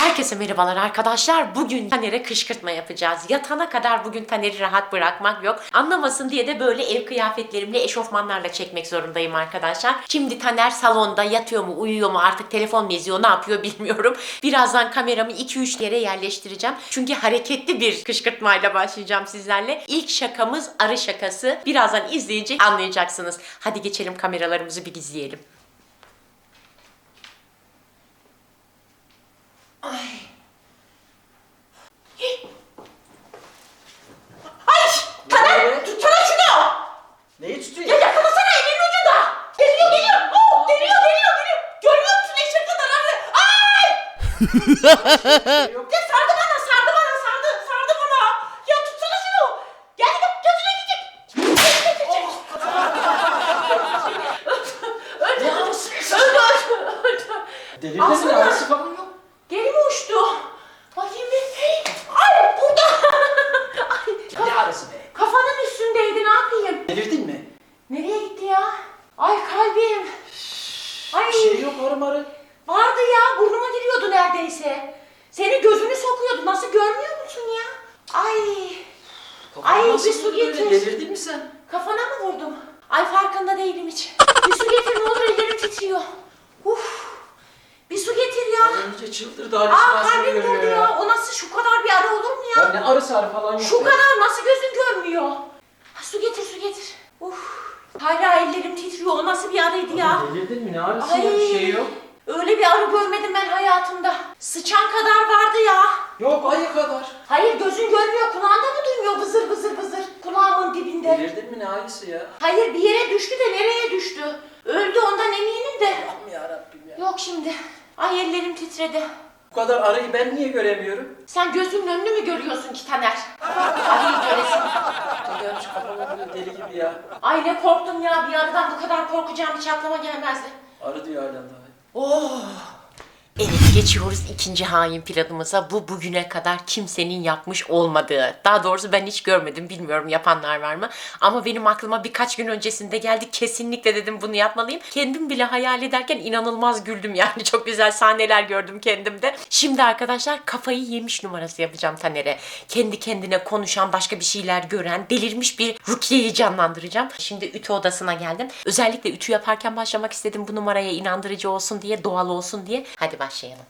Herkese merhabalar arkadaşlar. Bugün Taner'e kışkırtma yapacağız. Yatana kadar bugün Taner'i rahat bırakmak yok. Anlamasın diye de böyle ev kıyafetlerimle eşofmanlarla çekmek zorundayım arkadaşlar. Şimdi Taner salonda yatıyor mu uyuyor mu artık telefon mu izliyor ne yapıyor bilmiyorum. Birazdan kameramı 2-3 yere yerleştireceğim. Çünkü hareketli bir kışkırtmayla başlayacağım sizlerle. İlk şakamız arı şakası. Birazdan izleyince anlayacaksınız. Hadi geçelim kameralarımızı bir gizleyelim. Ay! Taner! Tutsana şunu! Neyi tutuyor? Ya yakalasana elinin ucunda. Geliyor geliyor. Oh, geliyor geliyor geliyor. Görüyor musun eşek kadar arı? Ay! Yok. Ya sardı bana sardı bana sardı sardı bana. Ya tutsana şunu. Gel gel gözüne gidecek. Öldü. Öldü. Öldü. Öldü. Delirdin mi? Alsana. Arası falan yok. Geri mi uçtu? Bakayım bir. Hey, Ay burada. Ay, Ne arası be? kafanın üstündeydi ne yapayım? Delirdin mi? Nereye gitti ya? Ay kalbim. Ay. Bir şey yok arı marı. Vardı ya burnuma giriyordu neredeyse. Senin gözünü sokuyordu. Nasıl görmüyor musun ya? Ay Ay, nasıl bir su getir. Delirdin mi sen? kafana mı vurdum? Ay farkında değilim hiç. Bir su getir ne olur ellerim titriyor. Uf. Bir su getir ya. Önce çıldırdı Aa halüsinasyon kalbim durdu ya. O nasıl şu kadar bir ara olur mu ya? Ya ne arısı arı falan yok. Şu ya. kadar nasıl gözün görmüyor? Ha, su getir su getir. Uf. Hala ellerim titriyor. O nasıl bir arıydı ya? Delirdin mi? Ne arısı Ay. ya? Bir şey yok. Öyle bir arı görmedim ben hayatımda. Sıçan kadar vardı ya. Yok ayı kadar. Hayır gözün görmüyor, kulağında mı duymuyor vızır vızır vızır kulağımın dibinde. Delirdin mi? Ne ayısı ya? Hayır bir yere düştü de nereye düştü? Öldü ondan eminim de. Allah'ım yarabbim ya. Yok şimdi. Ay ellerim titredi. Bu kadar arıyı ben niye göremiyorum? Sen gözünün önünü mü görüyorsun ki Taner? Arıyı göresin. Gelmiş kafama böyle deli gibi ya. Ay ne korktum ya bir arıdan bu kadar korkacağım hiç aklıma gelmezdi. Arı diyor halen daha. Oh. Geçiyoruz ikinci hain planımıza. Bu bugüne kadar kimsenin yapmış olmadığı. Daha doğrusu ben hiç görmedim. Bilmiyorum yapanlar var mı? Ama benim aklıma birkaç gün öncesinde geldi. Kesinlikle dedim bunu yapmalıyım. Kendim bile hayal ederken inanılmaz güldüm yani. Çok güzel sahneler gördüm kendimde. Şimdi arkadaşlar kafayı yemiş numarası yapacağım Taner'e. Kendi kendine konuşan, başka bir şeyler gören, delirmiş bir Rukiye'yi canlandıracağım. Şimdi ütü odasına geldim. Özellikle ütü yaparken başlamak istedim bu numaraya inandırıcı olsun diye, doğal olsun diye. Hadi başlayalım.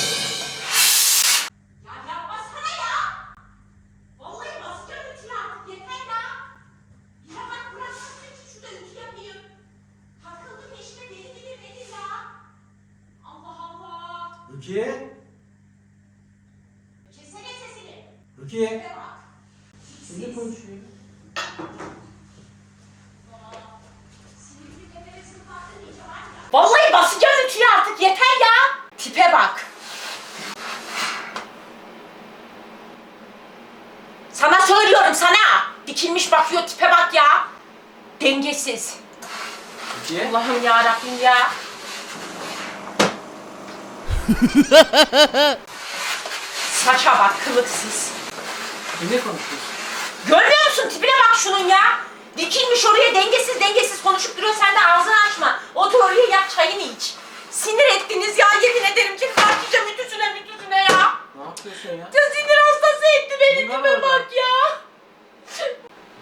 Dikilmiş bakıyor tipe bak ya! Dengesiz. Rukiye. Allah'ım ya Rabbim ya. Saça bak kılıksız. Kimle konuşuyorsun? Görmüyor musun tipine bak şunun ya. Dikilmiş oraya dengesiz dengesiz konuşup duruyor sen de ağzını açma. Otur oraya yap çayını iç. Sinir ettiniz ya yemin ederim ki başlayacağım ütüsüne mütüsüne ya. Ne yapıyorsun ya? Ya sinir hastası etti beni Bunlar tipe orada. bak ya.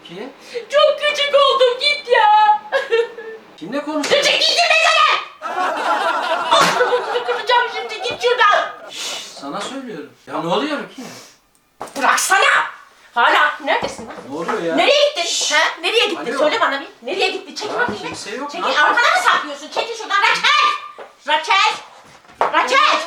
Rukiye. Çok küçük oldum git ya. Kimle konuşuyorsun? Küçük gitme sana. Ağzını kıracağım şimdi git şuradan. Sana söylüyorum. Ya ne oluyor Rukiye? Bıraksana. Hala neredesin lan? Ne oluyor ya? Nereye gittin? Ha? Nereye gitti? Alo. Söyle bana bir. Nereye gitti? Çekil Ya bakayım. bir. kimse yok, Çekil. ne Arkana mı saklıyorsun? Çekil şuradan. Rakel! Rakel! Rakel!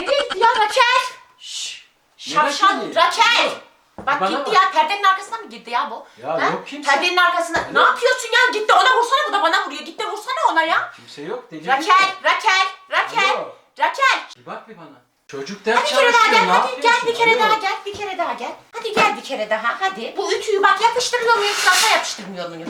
Nereye gitti ya Rakel? Şşş. Şapşal Rakel'i? Bak Bana gitti bak. ya. Perdenin arkasına mı girdi ya bu? Ya yok kimse. Perdenin arkasına. Ne yapıyorsun ya? Gitti ona vursana bu da bana vuruyor. Gitti vursana ona ya. Kimse yok. Delirdin Rakel! Rakel! Rakel! Alo. Rakel! Bir bak bir bana. Çocuk ders Hadi bir kere daha gel, Ne hadi yapıyorsun? gel bir kere Alo. daha gel, bir kere daha gel. Hadi gel bir kere daha, hadi. Bu ütüyü bak yapıştırmıyor muyum, şurada yapıştırmıyor muyum?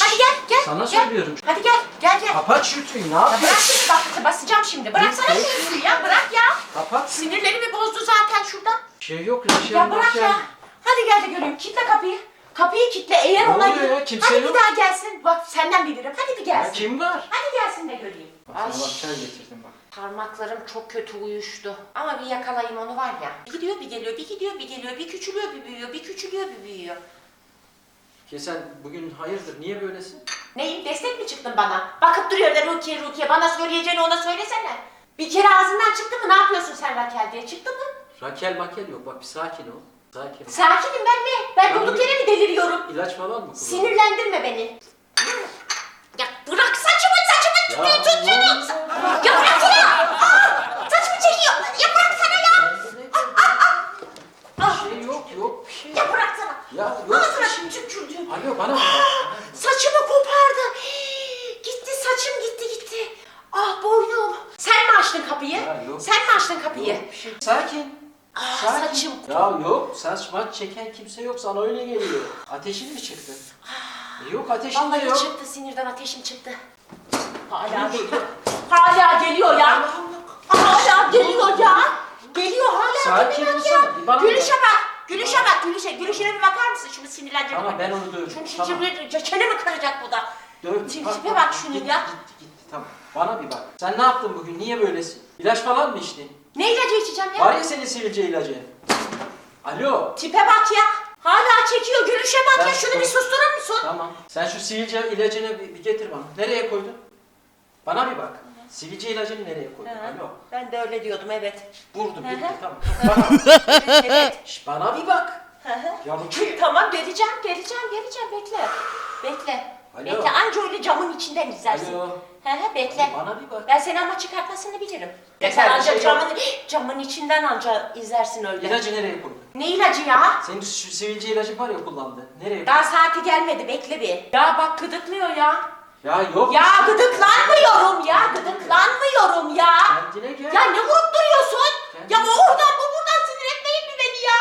Hadi gel, gel. Sana gel. söylüyorum. Hadi gel, gel gel. Kapat şu ütüyü. Ne Ya bırak yapıyorsun? şimdi bak, basacağım şimdi. Bıraksana şu ütüyü ya, bırak ya. Kapat. Sinirlerimi bozdu zaten şurada. Bir şey yok. Reşel, Ya bırak Reşel. ya. Hadi gel de göreyim, kitle kapıyı. Kapıyı kitle, eğer Ne ona... oluyor ya? Kimse Hadi yok. bir daha gelsin, bak senden bilirim. Hadi bir Ya gelsin. kim var? Hadi gelsin de göreyim. Bak sana bak çay getirdim bak. Parmaklarım çok kötü uyuştu. Ama bir yakalayayım onu var ya. Bir gidiyor bir geliyor, bir gidiyor bir geliyor, bir küçülüyor bir büyüyor, bir küçülüyor bir büyüyor. Sen bugün hayırdır? Niye böylesin? Neyim destek mi çıktın bana? Bakıp duruyor da Rukiye Rukiye bana söyleyeceğini ona söylesene. Bir kere ağzından çıktı mı ne yapıyorsun sen Rakel diye çıktı mı? Rakel makel yok. Bak bir sakin ol. Sakin. Sakinim ben ne? Ben Ya durduk yere mi deliriyorum? İlaç falan mı kullandın? Sinirlendirme beni. Ya bırak saçımı saçımı Ya, tut tut ne tut. Ya bıraksana ya. Aa, saçımı çekiyor. Ya bıraksana ya. Bir şey yok yok bir şey. Ya bıraksana. Ya yok Ağzına bir şey. tükürdü. Alo bana bak. Saçımı kopardı. Hii, Gitti saçım gitti gitti. Ah boynum. Sen mi açtın kapıyı? Ya yok. Sen mi açtın kapıyı? Yok bir şey. Sakin. Ah Sakin. saçım. Ya yok saç maç çeken kimse yok sana öyle geliyor. Ateşin mi çıktı? E, Yok ateşin de Vallahi yok. çıktı sinirden ateşim çıktı. Hala geliyor. Hala geliyor ya. Hala geliyor ya. Geliyor hala Sakin geliyor olsana, ya. bir bana Gülüşe bak. bak. Gülüşe bak. Gülüşe. Gülüşüne bir bakar mısın? Şunu sinirlendirme. Tamam ben onu dövdüm. Şunu Tamam. şimdi çene mi kıracak bu da? Dövdüm. Tipe bak şunun ya. Gitti gitti tamam. Bana bir bak. Sen ne yaptın bugün? Niye böylesin? İlaç falan mı içtin? Ne ilacı içeceğim ya? Var ya senin sivilce ilacı. Alo. Tipe bak ya. Hala çekiyor. Gülüşe bak Ben- ya. Şunu bir susturur musun? Tamam. Sen şu sivilce ilacını bir, bir getir bana. Nereye koydun? Bana bir bak. Sivilce ilacını nereye koydun? Alo. Ben de öyle diyordum evet. Vurdum Hı hı. tamam. Bana, evet, evet. Şş, bana bir bak. Hı hı. Ya bu tamam geleceğim, geleceğim, geleceğim. Bekle. Bekle. Alo. Bekle. Anca öyle camın içinden izlersin. Alo. He he bekle. Bana bir bak. Ben seni ama çıkartmasını bilirim. Sen sen bir anca şey camın, camın içinden anca izlersin öyle. İlacı nereye koydun? Ne ilacı ya? Senin şu sivilce ilacı var ya kullandı. Nereye koydun? Daha saati gelmedi bekle bir. Ya bak gıdıklıyor ya. Ya yok. Ya gıdıklanmıyorum ya gıdıklanmıyorum ya. Kendine gel. Ya ne vurup duruyorsun? Ya o oradan bu buradan sinir etmeyin mi beni ya?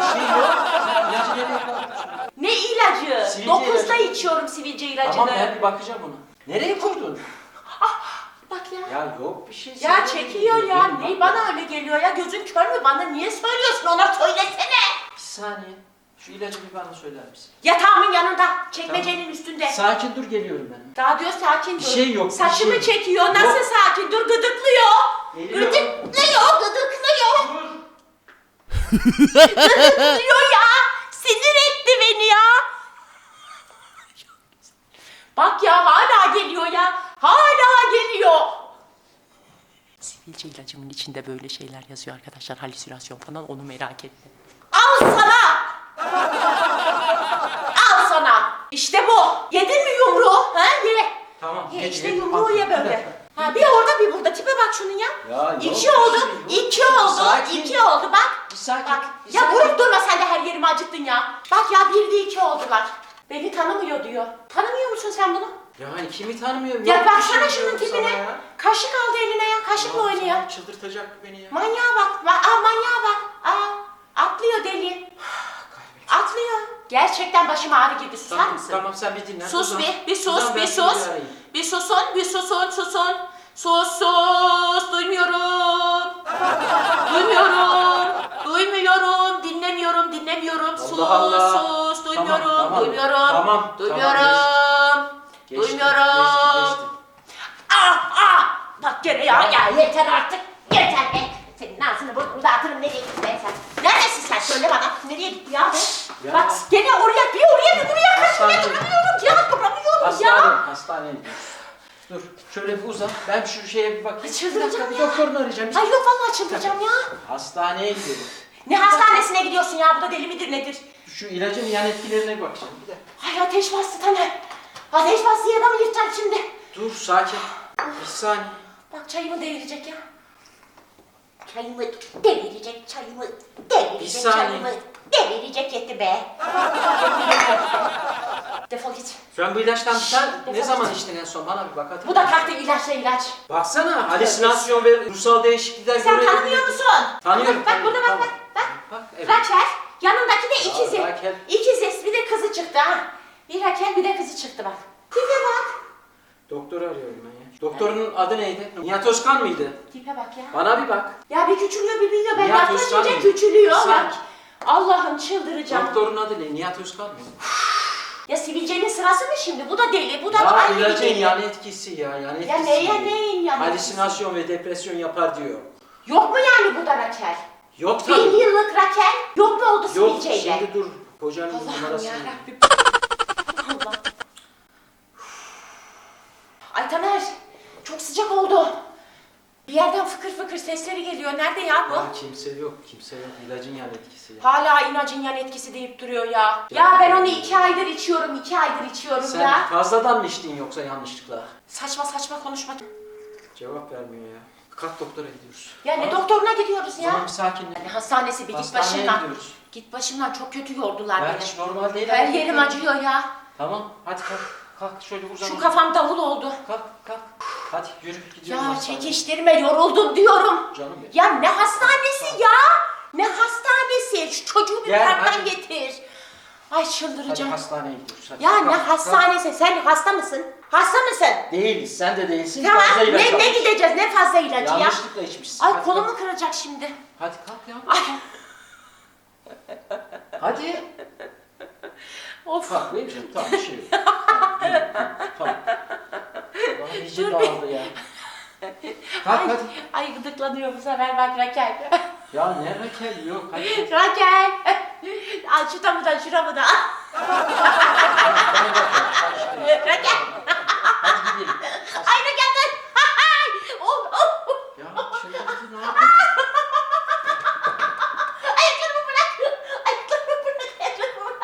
Bir şey yok. İlacı nereye koydun? Ne ilacı? Sivilce Dokuzda ilacı. içiyorum sivilce ilacını. Tamam ben bir bakacağım ona. Nereye koydun? Bak ya. Ya yok bir şey. Ya çekiyor ya. Benim Ne bak- bana öyle geliyor ya? Gözün kör mü? Bana niye söylüyorsun? Ona söylesene. Bir saniye. Şu ilacı bir bana söyler misin? Yatağımın yanında. Çekmecenin üstünde. Sakin dur geliyorum ben. Daha diyor sakin dur. Bir şey yok, bir Saçımı şey yok. çekiyor. Nasıl Yok. sakin? Dur gıdıklıyor. Geliyorum. Gıdıklıyor, gıdıklıyor. Dur. gıdıklıyor ya. Sinir etti beni ya. Bak ya hala geliyor ya. Geliyor. Sivilce ilacımın içinde böyle şeyler yazıyor arkadaşlar. Halüsinasyon falan onu merak ettim. Al sana. Al sana. İşte bu. Yedin mi yumruğu? Ha ye. Tamam. Ye işte yumruğu ye bir böyle. Ha bir orada bir burada. Tipe bak şunun ya. Ya yok, iki bir oldu. şey yok. iki oldu. Sakin. iki oldu bak. Bir sakin. Bak. bir Ya sakin. vurup durma sen de her yerimi acıttın ya. Bak ya bir de iki oldular. Beni tanımıyor diyor. Tanımıyor musun sen bunu? Yani kimi tanımıyorum. Ya yok bir baksana şey şunun sana tipine. ya. Kaşık aldı eline ya. Kaşıkla Ya, oynuyor. tamam, Çıldırtacak beni ya. Manyağa bak. Ba- Aa manyağa bak. Aa atlıyor deli. Atlıyor. Gerçekten başıma ağrı girdi. Susar Tamam, mısın? tamam sen bir dinlen. Sus Uzan. bir, bir sus, Uzan, ben bir seni sus. arayayım. Bir susun, bir susun, susun. Sus, sus, duymuyorum. duymuyorum, duymuyorum, dinlemiyorum, dinlemiyorum. Sus, Allah Allah. sus, duymuyorum, Tamam, tamam. duymuyorum, Tamam, duymuyorum, Geçti, duymuyorum. Geçti, geçti. Ah, ah, bak gene ya, ya yeter artık, yeter be. Senin ağzını burnunu dağıtırım, nereye gittin be sen? Neredesin sen, söyle bana, nereye gitti ya bu? Ya. Bak gene oraya, bir oraya, bir buraya kaçmaya Hastane. duramıyorum ya, duramıyorum Hastane, ya. hastaneye gidiyoruz. Dur, şöyle bir uzan. Ben şu şeye bir bakayım. Bir Çıldıracağım dakika, bir ya. doktorunu arayacağım. Ay yok vallahi çıldıracağım ya. Hastaneye gidiyorum. Ne hastanesine gidiyorsun ya? Bu da deli midir nedir? Şu ilacın yan etkilerine bakacağım. Bir dakika. Ay ateş bastı Taner. Ateş bastı ya da mı yırtacağım şimdi? Dur, sakin. Bir saniye. Bak çayımı devirecek ya. Çayımı devirecek, çayımı devirecek, Bir saniye. çayımı devirecek yetti be. Defol git. Sen bu ilaçtan sen defol ne zaman içtin en son? Bana bir bak hadi. Bu da kalktı ilaçla ilaç. Baksana halüsinasyon ve ruhsal değişiklikler Sen görebiliyorum. tanımıyor musun? Tanıyorum. Bak, bak burada bak tanıyorum. bak bak. Bak evet. Rakel, yanındaki de ikizi. Rakel. İkizi, bir de kızı çıktı ha. Bir Rakel, bir de kızı çıktı bak. Tipe bak. Doktoru arıyorum ben ya. Doktorun adı neydi? Nihat Özkan mıydı? Tipe bak ya. Bana bir bak. Ya bir küçülüyor bir büyüyor. Ben Nihat Özkan yaklaşınca mı? küçülüyor. Sen- Bak. Allah'ım çıldıracağım. Doktorun adı ne? Nihat Özkan mı? Ya sivilcenin sırası mı şimdi? Bu da deli, bu da Ya aynı ilacın deli. yan etkisi ya. Yan etkisi. Ya neye neyin yan etkisi? Halüsinasyon ve depresyon yapar diyor. Yok mu yani bu da Rakel? Yok tabii. yıllık Rakel yok mu oldu Yok sivilceyle? şimdi dur. Kocanın Allah'ım numarasını. yarabbim. Allah. Ay Taner, çok sıcak oldu. Bir yerden fıkır fıkır sesleri geliyor. Nerede ya bu? Ya kimse yok. Kimse yok. İlacın yan etkisi ya. Hala inacın yan etkisi deyip duruyor ya. Ya ben onu iki aydır içiyorum, iki aydır içiyorum Sen ya. fazladan mı içtin yoksa yanlışlıkla? Saçma saçma konuşma. Cevap vermiyor ya. Kalk doktora gidiyoruz. Ya ne doktoruna gidiyoruz ya? bir sakinle. Ne hastanesi bir git Hastaneye başımdan. gidiyoruz. Git başımdan çok kötü yordular Ben beni. hiç normal değil. Her yerim acıyor ya. Tamam hadi kalk. Kalk şöyle uzan. Şu kafam davul oldu. Kalk kalk. Hadi yürü gidiyoruz. Ya hastaneye. çekiştirme yoruldum diyorum. Canım benim. Ya ne hastanesi ya? Ne hastanesi? Şu çocuğu bir Gel, parktan hadi. getir. Ay Hadi çıldıracağım. hastaneye gidiyoruz. Hadi. Ya Kalk, ne kalk. hastanesi? Sen hasta mısın? Hasta mısın? Değiliz. Sen de değilsin. Tamam. fazla ilaç Ne, ne almışsın. gideceğiz? Ne fazla ilacı ya? Yanlışlıkla içmişsin. Ay Hadi kolumu kalk. kıracak şimdi. Hadi kalk ya. Ay. Hadi. Of. Kalk Beyciğim. Tamam bir şey yok. Tamam. yürü, Tamam. Bana iyice Dur dağıldı ya. Kalk Ay, hadi. ay gıdıklanıyor bu sefer bak Rakel. Ya ne Rakel yok. Hadi. Rakel. Al şu tabudan şuramı da. Rakel. Hadi gidelim. Ay Rakel dur. Ay. Oh, oh. Ya şimdi hadi ne yapıyorsun? Ayaklarımı bırak. Ayaklarımı bırak. Ayaklarımı bırak.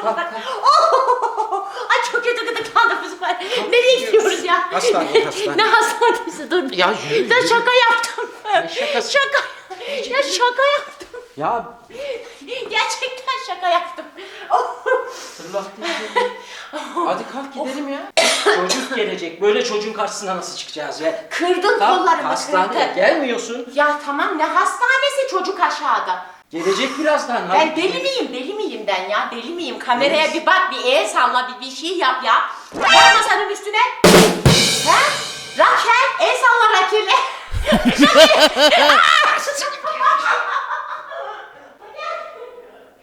Kalk kalk kalk. Oh! Ay çok kötü gıdıklandım bu sefer. Nereye gidiyoruz ya? Hastane, hastane. Ne hastanesi dur. Ya yürü, Ben yürü. şaka yaptım. Ne şakası? Şaka. Ya şaka yaptım. Ya Gerçekten şaka yaptım. Fırlattın. Hadi kalk gidelim ya. Çocuk gelecek. Böyle çocuğun karşısına nasıl çıkacağız ya? Kırdın Kalk kollarımı hastaneye kırdın. gelmiyorsun. Ya tamam ne hastanesi çocuk aşağıda. Gelecek birazdan. Ben deli miyim? Deli miyim ben ya? Deli miyim? Kameraya bir bak, bir el salla, bir, bir şey yap ya. Bak masanın üstüne. He? Rakel, el salla Rakel'e.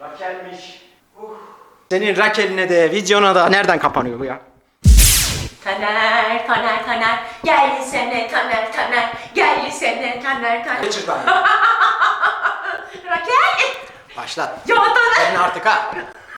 Rakel'miş. Senin Rakel'ine de videona da nereden kapanıyor bu ya? Taner, Taner, Taner. Gel sene Taner, Taner. Gel sene Taner, Taner. Geçir ben. Rakel. Başlat. Ya Taner. Ben artık ha.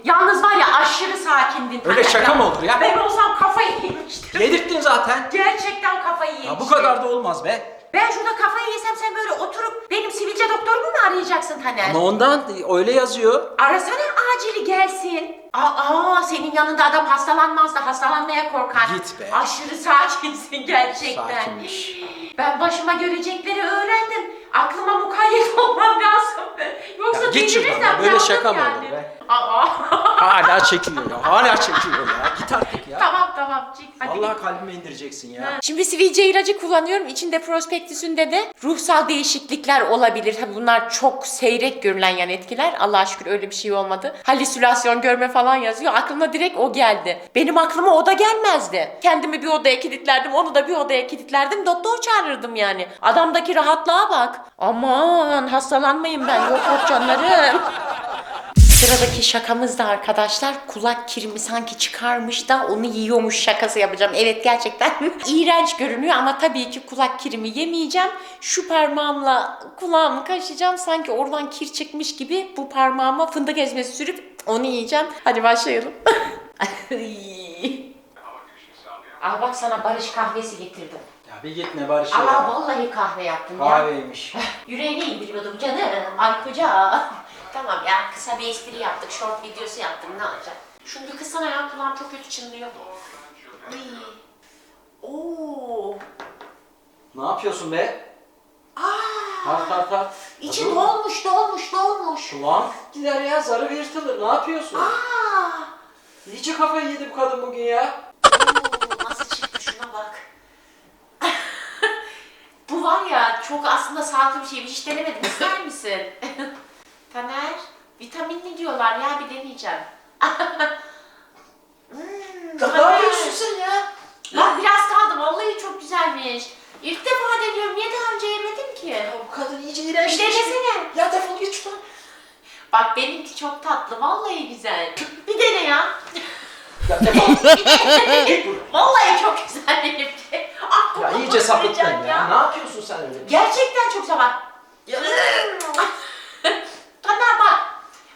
Yalnız var ya aşırı sakindin Öyle Taner şaka mı olur ya? Ben olsam kafayı yemiştim. Yedirttin zaten. Gerçekten kafayı yemiştim. Ya bu kadar da olmaz be. Ben şurada kafayı yesem sen böyle oturup benim sivilce doktorumu mu arayacaksın Taner? Ama ondan öyle yazıyor. Arasana acili gelsin. Aa, senin yanında adam hastalanmaz da hastalanmaya korkar. Git be. Aşırı sakinsin gerçekten. Sakinmiş. Ben başıma görecekleri öğrendim. Aklıma mukayyet olmam lazım. Yoksa Ya git şuradan be, böyle yandım şaka mı yani. olur be? Aa. Hala çekiyor ya. Hala çekiyor ya. Git artık ya. tamam tamam çık. Hadi git. Vallahi kalbime indireceksin ya. Şimdi sivilce ilacı kullanıyorum. İçinde prospektüsünde de ruhsal değişiklikler olabilir. Tabii bunlar çok seyrek görülen yan etkiler. Allah'a şükür öyle bir şey olmadı. Halüsinasyon görme falan yazıyor. Aklıma direkt o geldi. Benim aklıma o da gelmezdi. Kendimi bir odaya kilitlerdim, onu da bir odaya kilitlerdim. Doktor çağırırdım yani. Adamdaki rahatlığa bak. Aman hastalanmayın ben. Yok yok canlarım. Sıradaki şakamız da arkadaşlar kulak kirimi sanki çıkarmış da onu yiyormuş şakası yapacağım. Evet gerçekten iğrenç görünüyor ama tabii ki kulak kirimi yemeyeceğim. Şu parmağımla kulağımı kaşıyacağım. Sanki oradan kir çıkmış gibi bu parmağıma fındık ezmesi sürüp onu yiyeceğim. Hadi başlayalım. Al bak sana barış kahvesi getirdim. Ya bir git ne barış ya. vallahi kahve yaptım ya. Kahveymiş. Yüreğine indiriyordum canım. Ay koca. Tamam ya kısa bir espri yaptık. Short videosu yaptım ne olacak. Bir kıssana ya kulağım çok kötü çınlıyor. Oo. Ne yapıyorsun be? Aa. Kalk kalk kalk. İçi Dur. dolmuş dolmuş dolmuş. Ulan gider ya zarı yırtılır. Ne yapıyorsun? Aa. İyice kafayı yedi bu kadın bugün ya. Oo, nasıl çıktı şuna bak. Bu var ya çok aslında sağlıklı bir şey. Hiç denemedim. İster misin? Diyorlar ya bir deneyeceğim. Hmm, sen ya? Lan biraz kaldı. Vallahi çok güzelmiş. İlk defa deniyorum. Niye daha önce yemedim ki? Ya bu kadın iyice Bir iğrençleşti. denesene. Ya defol git şuradan. Bak benimki çok tatlı. Vallahi güzel. Bir dene ya. Ya defol. Vallahi çok güzel benimki. Ah, ya iyice sapıttın ya. Ne yapıyorsun sen öyle? Gerçekten çok güzel bak.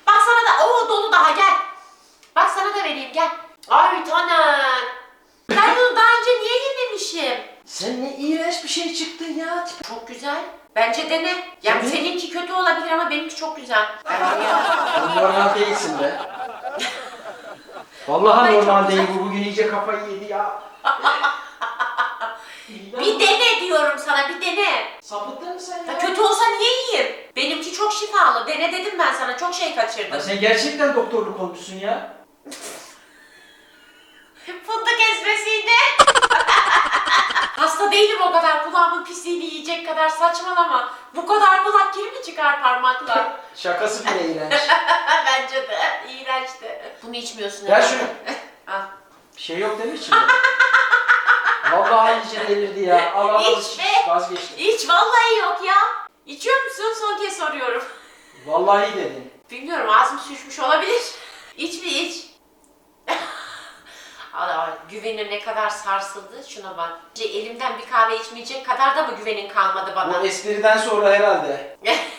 Bak sana da o dolu daha gel. Bak sana da vereyim gel. Ay Taner. Ben bunu daha önce niye yememişim? Sen ne iğrenç bir şey çıktın ya. Çok güzel. Bence dene. Yani Tabii. seninki kötü olabilir ama benimki çok güzel. Sen normal değilsin be. Vallahi Vallahi normal değil bu. Bugün iyice kafayı yedi ya. Bir dene diyorum sana bir dene. Sapıttın mı sen Ya ya? kötü olsa niye yiyeyim? Benimki çok şifalı. Dene dedim ben sana. Çok şey Ya kaçırdım. sen gerçekten doktorluk olmuşsun ya. Fındık ezmesiydi. Hasta değilim o kadar. Kulağımın pisliğini yiyecek kadar saçmalama. Bu kadar kulak kiri mi çıkar parmakla? Şakası bile iğrenç. Bence de. İğrençti. Bunu içmiyorsun. Ver herhalde. şunu. Al. Bir şey yok değil mi içinde? Vallahi iyice delirdi ya. Al al al. İç be. Vazgeçtim. Hiç vallahi yok ya. İçiyor musun? Son kez soruyorum. Vallahi iyi dedin. Bilmiyorum ağzım süşmüş olabilir. İç bir iç. Allah güvenin ne kadar sarsıldı şuna bak. Elimden bir kahve içmeyecek kadar da mı güvenin kalmadı bana? Bu espriden sonra herhalde.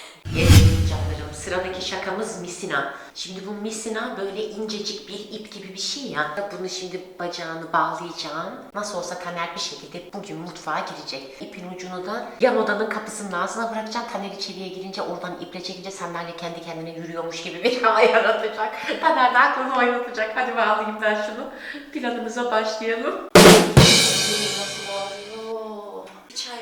Sıradaki şakamız misina. Şimdi bu misina böyle incecik bir ip gibi bir şey ya. Bunu şimdi bacağını bağlayacağım. Nasıl olsa Taner bir şekilde bugün mutfağa girecek. İpin ucunu da yan odanın kapısının ağzına bırakacağım. Taner içeriye girince oradan iple çekince sandalye kendi kendine yürüyormuş gibi bir hava yaratacak. Taner de aklını oynatacak. Hadi bağlayayım ben şunu. Planımıza başlayalım.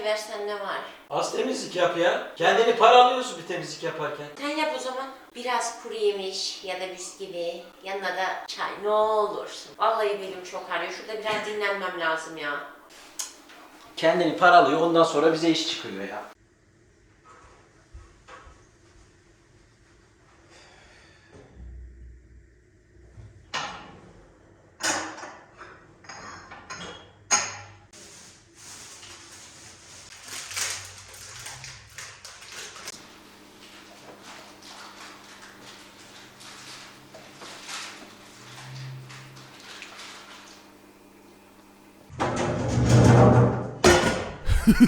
Çay versen ne var? Az temizlik yap ya. Kendini paralıyorsun bir temizlik yaparken. Sen yap o zaman. Biraz kuru yemiş ya da bisküvi, yanına da çay ne olursun. Vallahi benim çok ağrıyor. Şurada biraz dinlenmem lazım ya. Kendini paralıyor ondan sonra bize iş çıkıyor ya.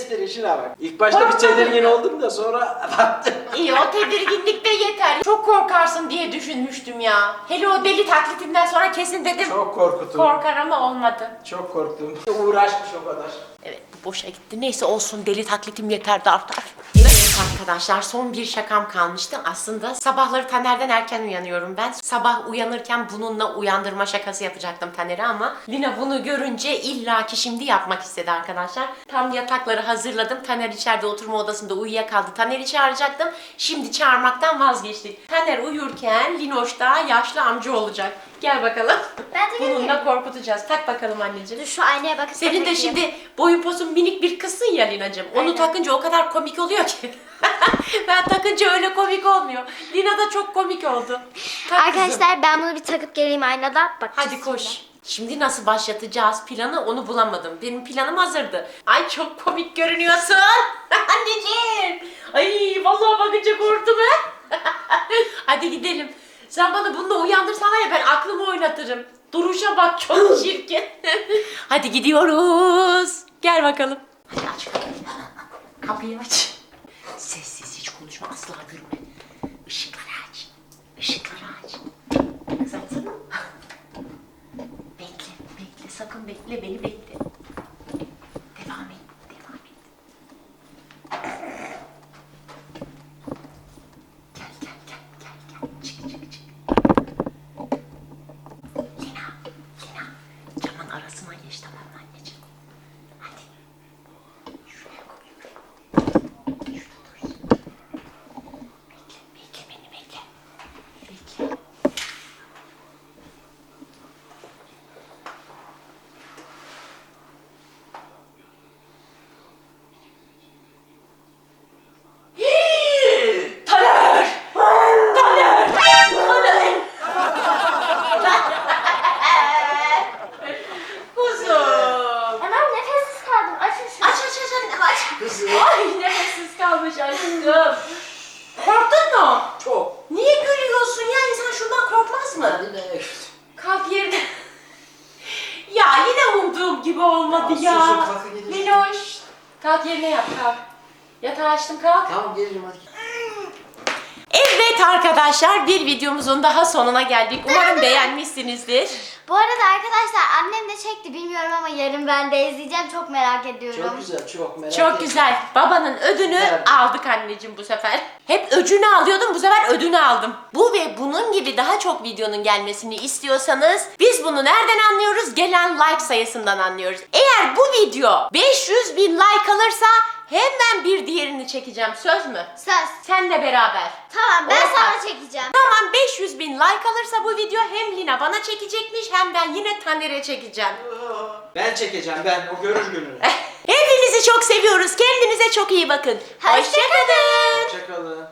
espri şuna bak. İlk başta bir tedirgin oldum da sonra baktım. İyi o tedirginlik de yeter. Çok korkarsın diye düşünmüştüm ya. Hele o deli taklitinden sonra kesin dedim. Çok korkutum. Korkar ama olmadı. Çok korktum. Uğraşmış o kadar. Evet boşa gitti. Neyse olsun deli taklitim yeter de artar. Arkadaşlar son bir şakam kalmıştı. Aslında sabahları Taner'den erken uyanıyorum ben. Sabah uyanırken bununla uyandırma şakası yapacaktım Taner'e ama Lina bunu görünce illaki şimdi yapmak istedi arkadaşlar. Tam yatakları hazırladım. Taner içeride oturma odasında uyuyakaldı. Taner'i çağıracaktım. Şimdi çağırmaktan vazgeçtik. Taner uyurken Linoş da yaşlı amca olacak. Gel bakalım. Ben de Bununla korkutacağız. Tak bakalım anneciğim. Dur şu aynaya bakıp Senin de şimdi boyun posun minik bir kızsın ya Lina'cığım. Onu Aynen. takınca o kadar komik oluyor ki. ben takınca öyle komik olmuyor. Lina da çok komik oldu. Tak kızım. Arkadaşlar ben bunu bir takıp geleyim aynada. Bak. Hadi koş. Şimdi nasıl başlatacağız planı onu bulamadım. Benim planım hazırdı. Ay çok komik görünüyorsun. Anneciğim. Ay vallahi bakınca korktum ha. Hadi gidelim. Sen bana bununla uyandırsana ya ben aklımı oynatırım. Duruşa bak çok çirkin. Hadi gidiyoruz. Gel bakalım. Hadi aç. Kapıyı aç. Sessiz hiç konuşma asla gülme. Işıkları aç. Işıkları aç. Kız açsana. Bekle, bekle. Sakın bekle, beni bekle. Devam et, devam et. Gel, gel, gel, gel, gel. Çık, çık, çık. Lina, Lina. Camın arasına geç tamam mı anneciğim? Hadi. Şuraya koyuyorum. Şurada dursun. Bekle, bekle beni, bekle. Bekle. Hadi susun, ya. kalkın gidin. Linoş. Kalk yerine yap kalk. Yatağı açtım kalk. Tamam gelirim hadi. Evet arkadaşlar bir videomuzun daha sonuna geldik. Umarım beğenmişsinizdir. Bu arada arkadaşlar annem de çekti bilmiyorum ama yarın ben de izleyeceğim. Çok merak ediyorum. Çok güzel çok merak Çok ettim. güzel. Babanın ödünü Evet. aldık anneciğim bu sefer. Hep öcünü alıyordum bu sefer ödünü aldım. Bu ve bunun gibi daha çok videonun gelmesini istiyorsanız biz bunu nereden anlıyoruz? Gelen like sayısından anlıyoruz. Eğer bu video 500 bin like alırsa hemen bir diğerini çekeceğim. Söz mü? Söz. Senle beraber. Tamam ben Ortak. sana çekeceğim. Tamam 500 bin like alırsa bu video hem Lina bana çekecekmiş hem ben yine Taner'e çekeceğim. Ben çekeceğim ben o görür gününü. Hepinizi çok seviyoruz. Kendinize çok iyi bakın. Hoşça Hoşçakalın. Hoşçakalın.